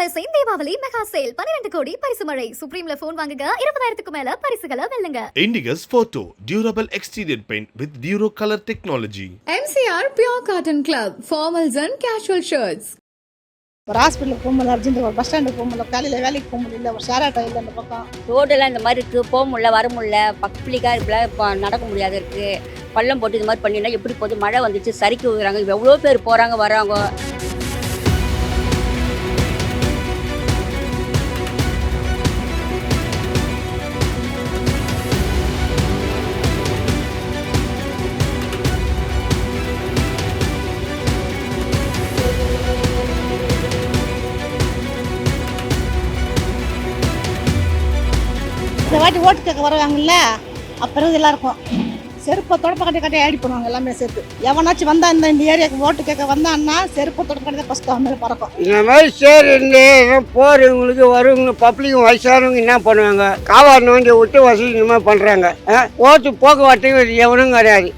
பர்சைன் Deepavali mega sale பன்னிரண்டு கோடி பரிசு மழை. சுப்ரீம்ல போன் வாங்குங்க. இருபதாயிரத்துக்கு மேல பரிசுகளை வெல்லுங்க. Indigus Photo Durable Exterior Paint with Duro Color Technology. MCR Pure Cotton Club, formals and casual shirts. ஒரு ஹாஸ்பிட்டலுக்கு போக முடியல அர்ஜென்ட் ஒரு பஸ் ஸ்டாண்டுக்கு போக முடியல காலையில் வேலைக்கு போக முடியல ஒரு ஷேர் ஆட்டோ இல்லை அந்த பக்கம். ரோடெல்லாம் இந்த மாதிரி இருக்குது போக முடியல வர முடியல பப்ளிக்காக இருக்குல்ல இப்போ நடக்க முடியாது இருக்குது பள்ளம் போட்டு இது மாதிரி பண்ணினா எப்படி போகுது? மழை வந்துச்சு சரிக்கு விழுறாங்க எவ்வளோ பேர் போகிறாங்க வராங்க இந்த வாட்டி ஓட்டு கேட்க வருவாங்கல்ல? அப்புறம் இதெல்லாம் இருக்கும் செருப்பை தொடப்ப கட்டி கட்டி ஆடி பண்ணுவாங்க எல்லாமே சேர்த்து. எவனாச்சும் வந்தா இந்த இந்த ஏரியாவுக்கு ஓட்டு கேட்க வந்தான்னா செருப்பை தொடப்ப கட்டி தான் ஃபஸ்ட்டு அவன் பறக்கும். இந்த மாதிரி சேர் இருந்து போகிறவங்களுக்கு வரவங்க பப்ளிக் வயசானவங்க என்ன பண்ணுவாங்க? காவாரணம் நோண்டி விட்டு வசதி இந்த மாதிரி பண்ணுறாங்க ஓட்டு போக்குவரத்து எவனும் கிடையாது.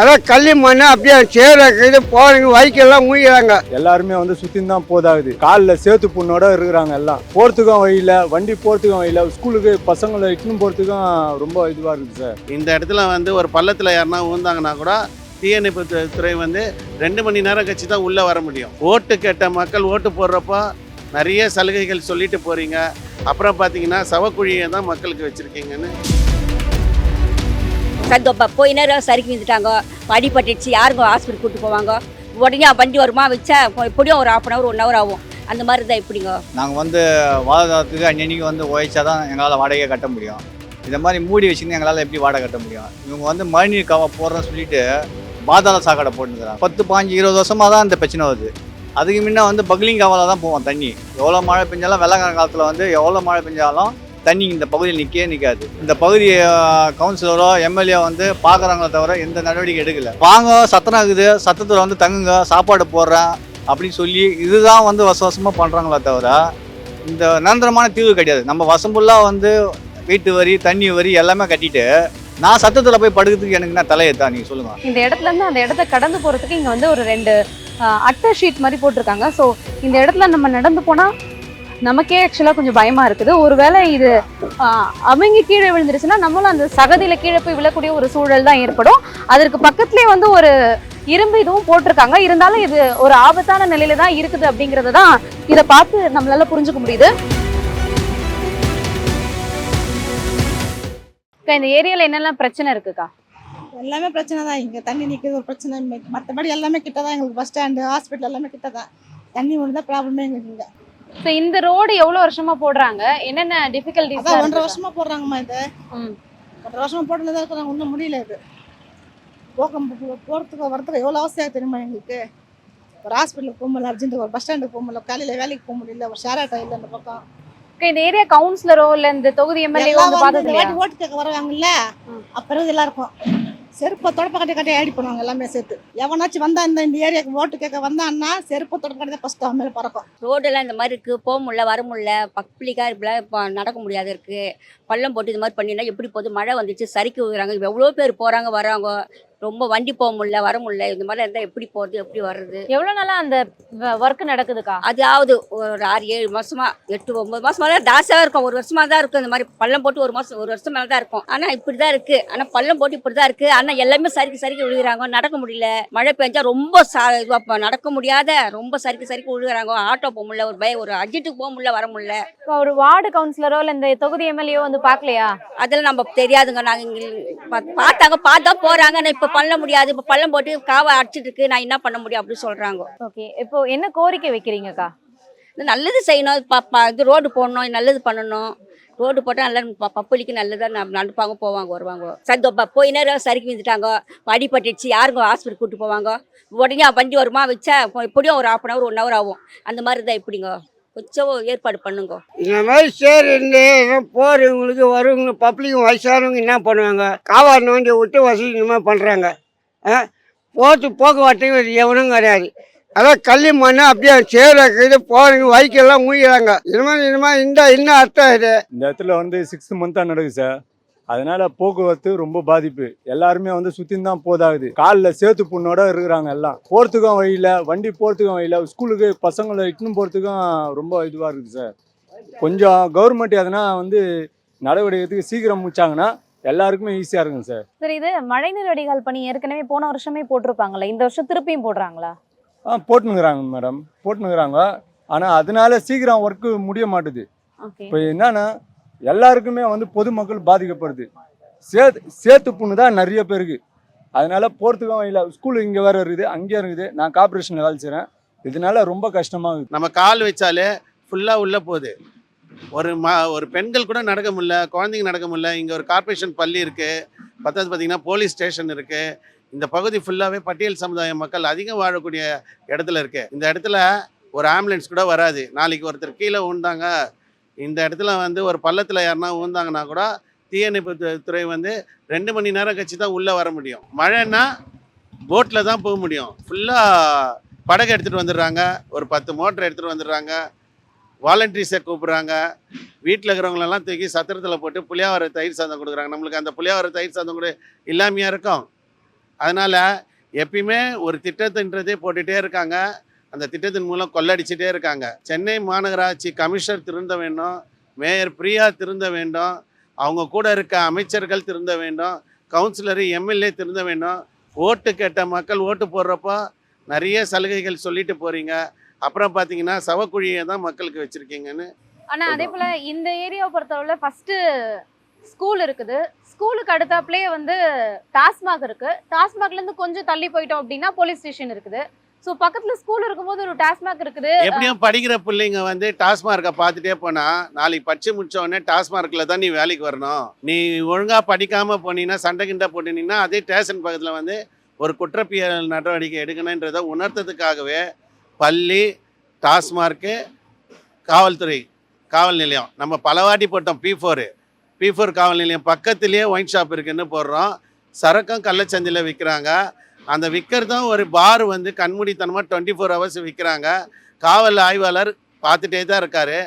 அதான் கள்ளி மண்ணு அப்படியே சேர் இருக்குது போகிறவங்க வைக்கெல்லாம் மூழ்கிறாங்க எல்லாருமே வந்து சுத்தின்னு தான் போதாகுது. காலில் சேத்து புண்ணோட இருக்கிறாங்க எல்லாம். போகிறதுக்கும் வழியில் வண்டி போகிறதுக்கும் வழியில் ஸ்கூலுக்கு பசங்களை இட்டுன்னு போகிறதுக்கும் ரொம்ப இதுவாக இருக்குது சார். இந்த இடத்துல வந்து ஒரு பள்ளத்தில் யாருன்னா விழுந்தாங்கன்னா கூட தீயணைப்பு துறை வந்து ரெண்டு மணி நேரம் கழிச்சு தான் உள்ளே வர முடியும். ஓட்டு கேட்ட மக்கள் ஓட்டு போடுறப்போ நிறைய சலுகைகள் சொல்லிட்டு போகிறீங்க அப்புறம் பார்த்தீங்கன்னா சவக்குழியை தான் மக்களுக்கு வச்சுருக்கீங்கன்னு. சந்தோப்பா போய் நேரம் சறுக்கி வந்துட்டாங்க அடிபட்டுச்சு யாருங்க ஹாஸ்பிட்டல் கூட்டு போவாங்க? உடனே வண்டி வருமா? வச்சா எப்படியும் ஒரு half an hour one hour ஆகும். அந்த மாதிரி தான் எப்படிங்க? நாங்கள் வந்து வாழ்வாதாரத்துக்கு அன்னன்னைக்கு வந்து உழைச்சா தான் எங்களால் வாடகையை கட்ட முடியும். இந்த மாதிரி மூடி வச்சுருந்து எங்களால் எப்படி வாடகை கட்ட முடியும்? இவங்க வந்து மழைநீர் காவா போடுறோன்னு சொல்லிட்டு பாதாள சாக்கடை போட்டுக்கிறாங்க. பத்து பாஞ்சு இருபது வருஷமாக தான் இந்த பிரச்சனை வருது. அதுக்கு முன்னே வந்து பக்லிங் காவால தான் போவோம் தண்ணி. எவ்வளோ மழை பெஞ்சாலும் வெள்ளக்கார காலத்தில் வந்து எவ்வளோ மழை பெஞ்சாலும் தண்ணி இந்த பகுதியில் நிற்கவே நிற்காது இந்த பகுதி கவுன்சிலரோ எம்எல்ஏ வந்து பார்க்குறாங்களே தவிர எந்த நடவடிக்கை எடுக்கல. வாங்க சத்தம் ஆகுது சத்தத்தில் வந்து தங்குங்க சாப்பாடு போடுறேன் அப்படின்னு சொல்லி இதுதான் வந்து வச வசமாக பண்ணுறாங்களே தவிர இந்த நிரந்தரமான தீர்வு கிடையாது. நம்ம வசம்புல்லாக வந்து வீட்டு வரி தண்ணி வரி எல்லாமே கட்டிட்டு நான் சத்தத்தில் போய் படுக்கிறதுக்கு எனக்கு நான் தலையத்தா நீங்கள் சொல்லுங்கள் இந்த இடத்துல இருந்து அந்த இடத்த கடந்து போகிறதுக்கு இங்கே வந்து ஒரு ரெண்டு அட்டை ஷீட் மாதிரி போட்டிருக்காங்க. ஸோ இந்த இடத்துல நம்ம நடந்து போனால் நமக்கே ஆக்சுவலாக கொஞ்சம் பயமாக இருக்குது. ஒருவேளை இது அவங்க கீழே விழுந்துருச்சுன்னா நம்மளும் அந்த சகதியில் கீழே போய் விழக்கூடிய ஒரு சூழல் தான் ஏற்படும். அதற்கு பக்கத்துலேயே வந்து ஒரு இரும்பு இதுவும் போட்டிருக்காங்க. இருந்தாலும் இது ஒரு ஆபத்தான நிலையில தான் இருக்குது அப்படிங்கிறது தான் இதை பார்த்து நம்மளால புரிஞ்சுக்க முடியுது. அக்கா, இந்த ஏரியால என்னெல்லாம் பிரச்சனை இருக்குக்கா? எல்லாமே பிரச்சனை தான். இங்கே தண்ணி நிற்கிறது ஒரு பிரச்சனை. மற்றபடி எல்லாமே கிட்ட தான் எங்களுக்கு பஸ் ஸ்டாண்டு ஹாஸ்பிட்டல் எல்லாமே கிட்ட தான் தண்ணி ஒன்று தான் ப்ராப்ளமே எங்களுக்கு இங்கே. ஸோ இந்த ரோடு எவ்வளவு வருஷமா போடுறாங்க? என்னென்ன டிஃபிகல்டிஸ் ஒன்றரை வருஷமா போடுறாங்கம்மா இது. ஒன்றரை வருஷமா போட்டுல இருக்கிறாங்க ஒன்றும் முடியல இது. போக போகிறதுக்கு வரதுக்கு எவ்வளோ அவசியம் தெரியுமா எங்களுக்கு? ஒரு ஹாஸ்பிட்டலுக்கு போக முடியல அர்ஜென்ட் ஒரு பஸ் ஸ்டாண்டுக்கு போக முடியல காலையில் வேலைக்கு போக முடியல ஒரு ஷேர் ஆட்டோ இல்லை அந்த பக்கம். இந்த ஏரியா கவுன்சிலரோ இல்ல இந்த தொகுதி எம்எல்ஏ வந்து வாட்டி ஓட்டு கேட்க வருவாங்கல்ல ம். அப்புறம் இதெல்லாம் இருக்கும். செருப்பை தொடப்ப கட்டி கட்டி ஆடி பண்ணுவாங்க எல்லாமே சேர்த்து. எவனாச்சும் வந்தா இந்த இந்த ஏரியாவுக்கு ஓட்டு கேட்க வந்தான்னா செருப்பை தொடப்ப கட்டி தான் ஃபஸ்ட்டு அவன் மேலே பறக்கும். ரோடெல்லாம் இந்த மாதிரி இருக்குது போக முடியல வர முடியல. பப்ளிக்காக இருக்குல்ல இப்போ நடக்க முடியாது இருக்குது பள்ளம் போட்டு இது மாதிரி பண்ணினா எப்படி போகுது? மழை வந்துச்சு சரிக்கு விடுறாங்க. எவ்வளோ பேர் போகிறாங்க வராங்க. ரொம்ப வண்டி போக முடியல வர முடியல இந்த மாதிரி இருந்தால் எப்படி போகிறது எப்படி வர்றது? எவ்வளவு நாளா அந்த ஒர்க் நடக்குதுக்கா? அதாவது ஒரு ஆறு ஏழு மாசமா எட்டு ஒன்பது மாசமா தான் தாசாக இருக்கும். ஒரு வருஷமா தான் இருக்கும் இந்த மாதிரி பள்ளம் போட்டு ஒரு மாசம் ஒரு வருஷம் மேலே தான் இருக்கும். ஆனால் இப்படி தான் இருக்கு. ஆனால் பள்ளம் போட்டு இப்படி தான் இருக்கு. ஆனால் எல்லாமே சரிக்கு சரிக்கு விழுகிறாங்க. நடக்க முடியல. மழை பெஞ்சா ரொம்ப சா இதுவா ப- நடக்க முடியாத ரொம்ப சரிக்கு சரிக்கு விழுகிறாங்க. ஆட்டோ போக முடியல ஒரு பய ஒரு அர்ஜென்ட்டுக்கு போக முடியல வர முடியல. ஒரு வார்டு கவுன்சிலரோ இல்ல இந்த தொகுதி எம்எல்ஏ வந்து பார்க்கலையா? அதெல்லாம் நம்ம தெரியாதுங்க. நாங்கள் இங்கே பார்த்தாங்க பார்த்தா போகிறாங்க நான் இப்போ பண்ண முடியாது. இப்போ பள்ளம் போட்டு காவை அடிச்சிட்டு இருக்கு நான் என்ன பண்ண முடியும் அப்படின்னு சொல்கிறாங்க ஓகே. இப்போ என்ன கோரிக்கை வைக்கிறீங்கக்கா? நல்லது செய்யணும். ப- ப- இது ரோடு போடணும். நல்லது பண்ணணும். ரோடு போட்டால் நல்லா பப்ளிக்கு நல்லதாக நடப்பாங்க போவாங்க வருவாங்க. சந்தோப்பா போய் நேரம் சரிக்கு வந்துட்டாங்க அடிபட்டுச்சு யாருங்க ஹாஸ்பிட்டல் கூட்டு போவாங்க? உடனே வண்டி வருமா? வச்சா எப்படியும் ஒரு half an hour one hour ஆகும். அந்த மாதிரி தான் எப்படிங்க? கொஞ்சம் ஏற்பாடு பண்ணுங்க. இந்த மாதிரி சேர் இருந்து போகிறவங்களுக்கு வரவங்க பப்ளிக் வயசானவங்க என்ன பண்ணுவாங்க? காவார் நோண்டி விட்டு வசதி இந்த மாதிரி பண்ணுறாங்க போட்டு போக்குவரத்துக்கு எவனும் கிடையாது. அதான் கள்ளி மண்ணு அப்படியே சேர் இருக்குது போகிறவங்க வைக்கெல்லாம் மாதிரி இந்த மாதிரி இந்த என்ன அர்த்தம் இது. இந்த இடத்துல வந்து சிக்ஸ்த் மந்த்தாக நடக்குது சார். அதனால போக்குவரத்து ரொம்ப பாதிப்பு. எல்லாருமே வந்து சுத்தின்னு தான் போதாகுது. காலில் சேத்து புண்ணோட இருக்கிறாங்க எல்லாம். போகிறதுக்கும் வழியில வண்டி போகிறதுக்கும் வழியில ஸ்கூலுக்கு பசங்களை இட்டுன்னு போகிறதுக்கும் ரொம்ப இதுவாக இருக்குது சார். கொஞ்சம் கவர்மெண்ட் எதனா வந்து நடவடிக்கை எடுத்து சீக்கிரம் முடிச்சாங்கன்னா எல்லாருக்குமே ஈஸியாக இருக்குங்க சார். சரி இது மழைநீர் வடிகால் பணி ஏற்கனவே போன வருஷமே போட்டிருப்பாங்களே இந்த வருஷம் திருப்பியும் போடுறாங்களா? ஆ போட்டுனுக்குறாங்க மேடம். போட்டுனுக்குறாங்க. ஆனால் அதனால சீக்கிரம் ஒர்க்கு முடிய மாட்டுது. இப்போ என்னன்னா எல்லாருக்குமே வந்து பொதுமக்கள் பாதிக்கப்படுது. சேத்து சேத்து புண்ணு தான் நிறைய பேருக்கு. அதனால போகிறதுக்கும் வழியில் ஸ்கூல் இங்கே வேறு இருக்குது அங்கேயும் இருக்குது. நான் கார்பரேஷனில் வேலை செய்கிறேன் இதனால ரொம்ப கஷ்டமாக இருக்குது நம்ம கால் வச்சாலே ஃபுல்லாக உள்ளே போகுது. ஒரு ம ஒரு பெண்கள் கூட நடக்க முடியல குழந்தைங்க நடக்க முடியல. இங்கே ஒரு கார்பரேஷன் பள்ளி இருக்குது பத்தாவது பார்த்தீங்கன்னா போலீஸ் ஸ்டேஷன் இருக்குது இந்த பகுதி ஃபுல்லாகவே பட்டியல் சமுதாய மக்கள் அதிகம் வாழக்கூடிய இடத்துல இருக்குது இந்த இடத்துல ஒரு ஆம்புலன்ஸ் கூட வராது. நாளைக்கு ஒருத்தர் கீழே உண்டாங்க இந்த இடத்துல வந்து ஒரு பள்ளத்தில் யாருன்னா விழுந்தாங்கன்னா கூட தீயணைப்பு துறை வந்து ரெண்டு மணி நேரம் கழிச்சு தான் உள்ளே வர முடியும். மழைன்னா போட்டில் தான் போக முடியும். ஃபுல்லாக படகு எடுத்துகிட்டு வந்துடுறாங்க. ஒரு பத்து மோட்டர் எடுத்துகிட்டு வந்துடுறாங்க. வாலண்டரிஸை கூப்பிட்றாங்க. வீட்டில் இருக்கிறவங்களெல்லாம் தூக்கி சத்திரத்தில் போட்டு புளியாவர தயிர் சாதம் கொடுக்குறாங்க. நம்மளுக்கு அந்த புளியாவர தயிர் சாதம் கூட இல்லாமையாக இருக்கும். அதனால் எப்பயுமே ஒரு திட்டத்தின்றதே போட்டுகிட்டே இருக்காங்க. அந்த திட்டத்தின் மூலம் கொள்ளடிச்சிட்டே இருக்காங்க. சென்னை மாநகராட்சி கமிஷனர் திருந்த வேண்டும் மேயர் பிரியா திருந்த வேண்டும் அவங்க கூட இருக்க அமைச்சர்கள் திருந்த வேண்டும் கவுன்சிலர் எம்எல்ஏ திருந்த வேண்டும். ஓட்டு கேட்ட மக்கள் ஓட்டு போடுறப்போ நிறைய சலுகைகள் சொல்லிட்டு போகிறீங்க அப்புறம் பார்த்தீங்கன்னா சவக்குழியை தான் மக்களுக்கு வச்சுருக்கீங்கன்னு ஆனா அதே போல இந்த ஏரியாவை பொறுத்தளவுல ஃபர்ஸ்ட் ஸ்கூல் இருக்குது. ஸ்கூலுக்கு அடுத்தாப்புலயே வந்து டாஸ்மாக் இருக்கு. டாஸ்மாக்ல இருந்து கொஞ்சம் தள்ளி போயிட்டோம் அப்படின்னா போலீஸ் ஸ்டேஷன் இருக்குது. ஸோ பக்கத்தில் ஸ்கூல் இருக்கும்போது ஒரு டாஸ்மாக் இருக்குது. எப்படியும் படிக்கிற பிள்ளைங்க வந்து டாஸ்மார்க்கை பார்த்துட்டே போனா நாளைக்கு படிச்சு முடிச்ச உடனே டாஸ்மார்க்கில் தான் நீ வேலைக்கு வரணும். நீ ஒழுங்காக படிக்காமல் போனீங்கன்னா சண்டை கிண்டை போட்டினீங்கன்னா அதே ஸ்டேஷன் பக்கத்தில் வந்து ஒரு குற்றப்பியல் நடவடிக்கை எடுக்கணுன்றதை உணர்த்ததுக்காகவே பள்ளி டாஸ்மார்க்கு காவல்துறை காவல் நிலையம் நம்ம பலவாட்டி போட்டோம் பி ஃபோரு பி ஃபோர் காவல் நிலையம் பக்கத்துலேயே ஒயின் ஷாப் இருக்குன்னு போடுறோம். சரக்கும் கள்ளச்சந்தையில் விற்கிறாங்க. அந்த விற்கிறதும் ஒரு பார் வந்து கண்மூடித்தனமாக டுவெண்ட்டி ஃபோர் ஹவர்ஸ் விற்கிறாங்க காவல் ஆய்வாளர் பார்த்துட்டே தான் இருக்கார்.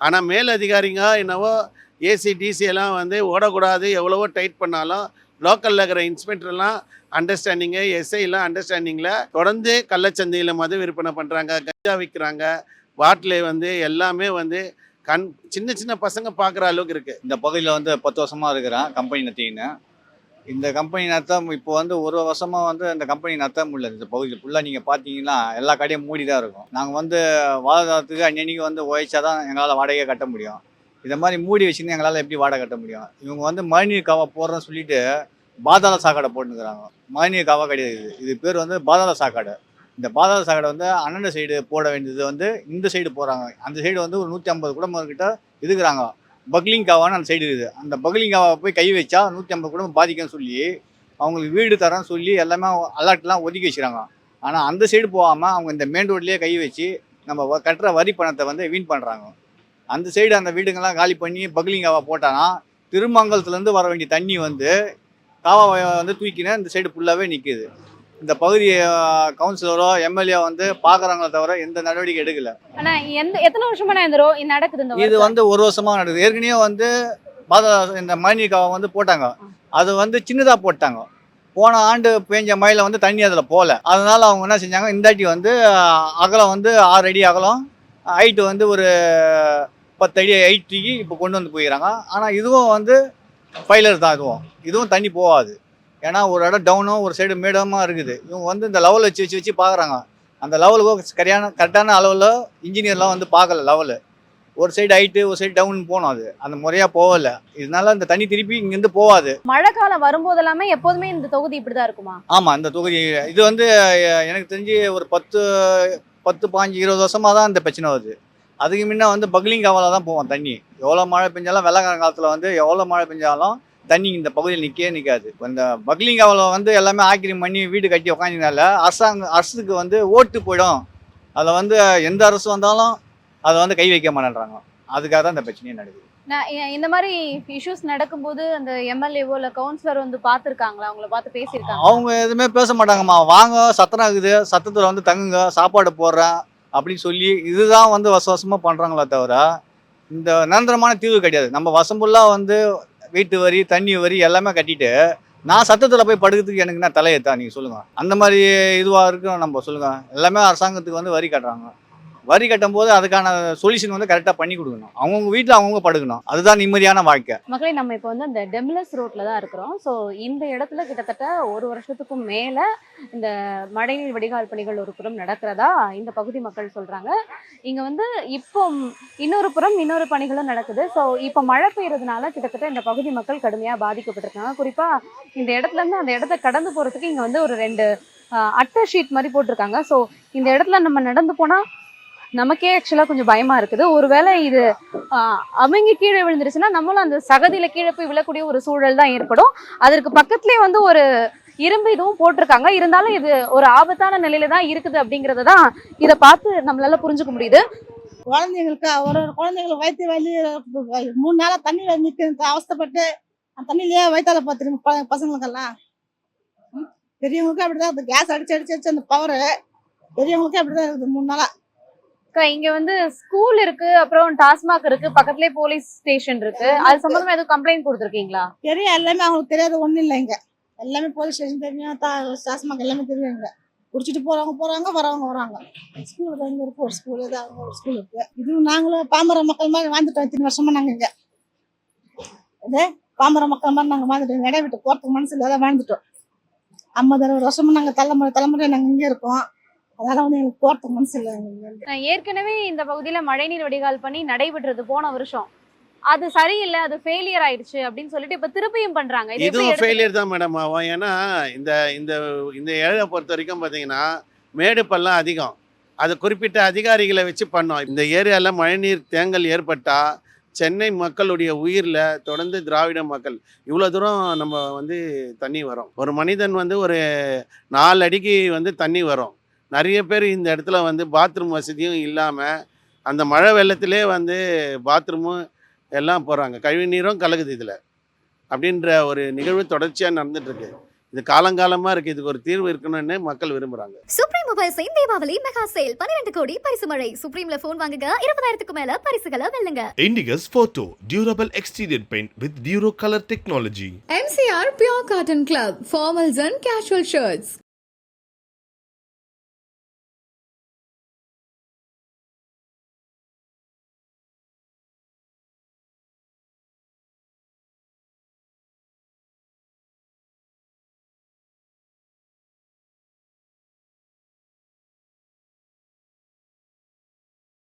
ஆனால் மேல் அதிகாரிங்க என்னவோ ஏசி டிசி எல்லாம் வந்து ஓடக்கூடாது எவ்வளவோ டைட் பண்ணாலும் லோக்கலில் இருக்கிற இன்ஸ்பெக்டர்லாம் அண்டர்ஸ்டாண்டிங்கு எஸ்ஐலாம் அண்டர்ஸ்டாண்டிங்கில் தொடர்ந்து கள்ளச்சந்தையில் மது விற்பனை பண்ணுறாங்க கஞ்சா விற்கிறாங்க பாட்டில் வந்து எல்லாமே வந்து கண் சின்ன சின்ன பசங்க பார்க்குற அளவுக்கு இருக்குது இந்த பகுதியில் வந்து பத்து வருஷமாக இருக்கிறேன் கம்பெனி நத்தின்னு இந்த கம்பெனி நடத்த இப்போ வந்து ஒரு வருஷமா வந்து இந்த கம்பெனி நடத்த முடியல இந்த பகுதியில் ஃபுல்லாக நீங்கள் பார்த்தீங்கன்னா எல்லா கடையும் மூடி தான் இருக்கும். நாங்கள் வந்து வாதாதாரத்துக்கு அன்னன்னைக்கு வந்து உழைச்சா தான் எங்களால் வாடகையை கட்ட முடியும். இதை மாதிரி மூடி வச்சுருந்து எங்களால் எப்படி வாடகை கட்ட முடியும்? இவங்க வந்து மழைநீர் கவா போடுறோன்னு சொல்லிட்டு பாதாள சாக்கடை போட்டுக்கிறாங்க மழைநீர் கவா கிடையாது. இது. இது பேர் வந்து பாதாள சாக்கடை. இந்த பாதாள சாக்கடை வந்து அண்ணன் சைடு போட வேண்டியது வந்து இந்த சைடு போகிறாங்க அந்த சைடு வந்து ஒரு நூற்றி ஐம்பது குடும்பம் கிட்ட இருக்கிறாங்க. பக்லிங் காவான்னு அந்த சைடு இருக்குது. அந்த பக்லிங்காவை போய் கை வச்சா நூற்றி ஐம்பது குடும்பம் பாதிக்கும்னு சொல்லி அவங்களுக்கு வீடு தரேன்னு சொல்லி எல்லாமே அலர்ட்லாம் ஒதுக்கி வச்சுறாங்க ஆனால் அந்த சைடு போகாமல் அவங்க இந்த மெயின் ரோட்லேயே கை வச்சு நம்ம வ- கட்டுற வரி பணத்தை வந்து வீண் பண்ணுறாங்க அந்த சைடு அந்த வீடுங்கள்லாம் காலி பண்ணி பக்லிங்காவை போட்டானா திருமங்கலத்துலேருந்து வர வேண்டிய தண்ணி வந்து காவாவை வந்து தூக்கினா இந்த சைடு ஃபுல்லாகவே நிற்குது இந்த பகுதி கவுன்சிலரோ எம்எல்ஏ வந்து பார்க்குறாங்களே தவிர எந்த நடவடிக்கை எடுக்கல. ஆனா எந்த எத்தனை வருஷமா இந்த நடக்குது இந்த இது? வந்து ஒரு வருஷமா நடக்குது. ஏற்கனவே வந்து இந்த மழைநீர் காவை வந்து போட்டாங்க. அது வந்து சின்னதாக போட்டாங்க. போன ஆண்டு பேஞ்ச மழையில் வந்து தண்ணி அதில் போகல அதனால அவங்க என்ன செஞ்சாங்க இந்தாட்டி வந்து அகலம் வந்து ஆறு அடி அகலம் ஹைட்டு வந்து ஒரு பத்து அடி ஹைட்டுக்கு இப்போ கொண்டு வந்து போயிடறாங்க ஆனால் இதுவும் வந்து ஃபைலர் தான் இதுவும். இதுவும் தண்ணி போகாது. ஏன்னா ஒரு இடம் டவுனும் ஒரு சைடு மேடமாக இருக்குது. இவங்க வந்து இந்த லெவல் வச்சு வச்சு வச்சு பார்க்குறாங்க. அந்த லெவலுக்கு சரியான கரெக்டான அளவில் இன்ஜினியர்லாம் வந்து பார்க்கல லெவலு ஒரு சைடு ஹைட்டு ஒரு சைடு டவுன் போகணும் அது. அந்த முறையாக போகல. இதனால இந்த தண்ணி திருப்பி இங்கேருந்து போகாது. மழை காலம் வரும்போது எல்லாமே எப்போதுமே இந்த தொகுதி இப்படிதான் இருக்குமா? ஆமாம் இந்த தொகுதி. இது வந்து எனக்கு தெரிஞ்சு ஒரு பத்து பத்து பாஞ்சு இருபது வருஷமாக தான் இந்த பிரச்சனை வருது. அதுக்கு முன்ன வந்து பக்லிங் காவலாக தான் போவோம் தண்ணி. எவ்வளோ மழை பெஞ்சாலும் வெள்ளக்கார காலத்தில் வந்து எவ்வளோ மழை பெஞ்சாலும் தண்ணி இந்த பகுதியில் நிற்கவே நிற்காது இந்த பக்லிங் காவலை வந்து எல்லாமே ஆக்கிரம் பண்ணி வீடு கட்டி உக்காந்ததுனால அரசாங்க அரசுக்கு வந்து ஓட்டு போயிடும். அதில் வந்து எந்த அரசு வந்தாலும் அதை வந்து கை வைக்க மாட்டேன்றாங்க. அதுக்காக தான் இந்த பிரச்சனையே நடக்குது. நான் இந்த மாதிரி இஷ்யூஸ் நடக்கும்போது அந்த எம்எல்ஏவோ இல்ல கவுன்சிலர் வந்து பார்த்திருக்காங்களா? அவங்கள பார்த்து பேசியிருக்காங்க அவங்க எதுவுமே பேச மாட்டாங்கம்மா. வாங்க சத்தம் இருக்குது சத்தத்தில் வந்து தங்குங்க சாப்பாடு போடுறேன் அப்படின்னு சொல்லி இதுதான் வந்து வச வசமாக பண்ணுறாங்களே தவிர இந்த நிரந்தரமான தீர்வு கிடையாது. நம்ம வசம்புல்லாக வந்து வீட்டு வரி தண்ணி வரி எல்லாமே கட்டிட்டு நான் சத்தத்தில் போய் படுக்கிறதுக்கு எனக்கு என்ன தலையெத்தா? நீங்கள் சொல்லுங்கள் அந்த மாதிரி இதுவாக இருக்கும் நம்ம சொல்லுங்கள் எல்லாமே அரசாங்கத்துக்கு வந்து வரி கட்டுறாங்க. வரி கட்டும் போது அதுக்கான சொல்யூஷன் வந்து கரெக்டாக பண்ணி கொடுக்கணும். அவங்கவுங்க வீட்டில் அவங்கவுங்க படுக்கணும். அதுதான் நிம்மதியான வாழ்க்கை. மக்களே நம்ம இப்போ வந்து அந்த டெம்லஸ் ரோட்ல தான் இருக்கிறோம். ஸோ இந்த இடத்துல கிட்டத்தட்ட ஒரு வருஷத்துக்கும் மேலே இந்த மழைநீர் வடிகால் பணிகள் ஒரு புறம் நடக்கிறதா இந்த பகுதி மக்கள் சொல்கிறாங்க இங்கே வந்து இப்போ இன்னொரு புறம் இன்னொரு பணிகளும் நடக்குது. ஸோ இப்போ மழை பெய்யறதுனால கிட்டத்தட்ட இந்த பகுதி மக்கள் கடுமையாக பாதிக்கப்பட்டிருக்காங்க. குறிப்பாக இந்த இடத்துலேருந்து அந்த இடத்த கடந்து போகிறதுக்கு இங்கே வந்து ஒரு ரெண்டு அட்டை ஷீட் மாதிரி போட்டிருக்காங்க. ஸோ இந்த இடத்துல நம்ம நடந்து போனால் நமக்கே ஆக்சுவலாக கொஞ்சம் பயமாக இருக்குது. ஒருவேளை இது அவங்க கீழே விழுந்துருச்சுன்னா நம்மளும் அந்த சகதியில் கீழே போய் விழக்கூடிய ஒரு சூழல் தான் ஏற்படும். அதற்கு பக்கத்துலேயே வந்து ஒரு இரும்பு இதுவும் போட்டிருக்காங்க. இருந்தாலும் இது ஒரு ஆபத்தான நிலையில தான் இருக்குது அப்படிங்கிறத தான் இதை பார்த்து நம்மளால புரிஞ்சுக்க முடியுது. குழந்தைங்களுக்கு ஒரு ஒரு குழந்தைங்களுக்கு வயிற்று வலி மூணு நாளாக தண்ணியில் நிற்க அவஸ்தப்பட்டு அந்த தண்ணியிலேயே வயிற்றால பார்த்துருக்கு பசங்களுக்கெல்லாம். ம். அப்படிதான் இருக்குது. கேஸ் அடிச்சு அடிச்சு அடிச்சு அந்த பவரு பெரியவங்களுக்கும் அப்படிதான் இருக்குது மூணு நாளாக அக்கா, இங்க வந்து ஸ்கூல் இருக்கு அப்புறம் டாஸ்மாக் இருக்கு பக்கத்துலயே போலீஸ் ஸ்டேஷன் இருக்கு. அது சம்பந்தமா எதுவும் கம்ப்ளைண்ட் கொடுத்துருக்கீங்களா? பெரிய எல்லாமே அவங்களுக்கு தெரியாத ஒன்றும் இல்லை இங்க. எல்லாமே போலீஸ் ஸ்டேஷன் தெரியும் சாஸ்மாக்கு எல்லாமே தெரியும் இங்க. குடிச்சிட்டு போறவங்க போறாங்க வரவங்க வராங்க. ஸ்கூல் தான் இங்க இருக்கு ஒரு ஸ்கூல் ஒரு ஸ்கூல் இருக்கு. இது நாங்களும் பாமர மக்கள் மாதிரி வாழ்ந்துட்டோம் இத்தனை வருஷமா நாங்க இங்க. இது பாமர மக்கள் மாதிரி நாங்க வாழ்ந்துட்டோம் இடைய விட்டு போறதுக்கு மனசு இல்லாத வாழ்ந்துட்டோம். ஐம்பது அறுபது வருஷமா நாங்க தலைமுறை தலைமுறை நாங்க இங்க இருக்கோம். அதனால வந்து எங்களுக்கு போறதுக்கு மனசு இல்லை. ஏற்கனவே இந்த பகுதியில மழைநீர் வடிகால் பண்ணி நடைபெற்றது போன வருஷம். அது சரியில்லை அது ஃபெயிலியர் ஆயிடுச்சு அப்படின்னு சொல்லிட்டு இப்ப திருப்பியும் பண்றாங்க. இதுவும் ஃபெயிலியர் தான் மேடம் ஆகும். ஏன்னா இந்த இந்த இந்த ஏழை பொறுத்த வரைக்கும் பார்த்தீங்கன்னா மேடு பள்ளம் அதிகம். அது குறிப்பிட்ட அதிகாரிகளை வச்சு பண்ணோம். இந்த ஏரியாவில் மழைநீர் தேங்கல் ஏற்பட்டால் சென்னை மக்களுடைய உயிரில் தொடர்ந்து திராவிட மக்கள் இவ்வளோ தூரம் நம்ம வந்து தண்ணி வரும். ஒரு மனிதன் வந்து ஒரு நாலு அடிக்கு வந்து தண்ணி வரும். நிறைய பேர் இந்த இடத்துல வந்து பாத்ரூம் வசதியும் இல்லாமல் அந்த மழை வெள்ளத்திலே வந்து பாத்ரூமும் எல்லாம் போகிறாங்க கழிவு நீரும் கலக்குது இதில். அப்படின்ற ஒரு நிகழ்வு தொடர்ச்சியாக நடந்துட்டு இருக்கு இது காலங்காலமாக இருக்குது இதுக்கு ஒரு தீர்வு இருக்கணும்னு மக்கள் விரும்புகிறாங்க சுப்ரீம் மொபைல்ஸின் தீபாவளி மெகா சேல் பன்னிரண்டு கோடி பரிசு மழை. சுப்ரீம்ல போன் வாங்குங்க. இருபதாயிரத்துக்கு மேல பரிசுகளை வெல்லுங்க. Indigus Photo Durable Exterior Paint with Duro Color Technology. MCR Pure Cotton Club, formals and casual shirts.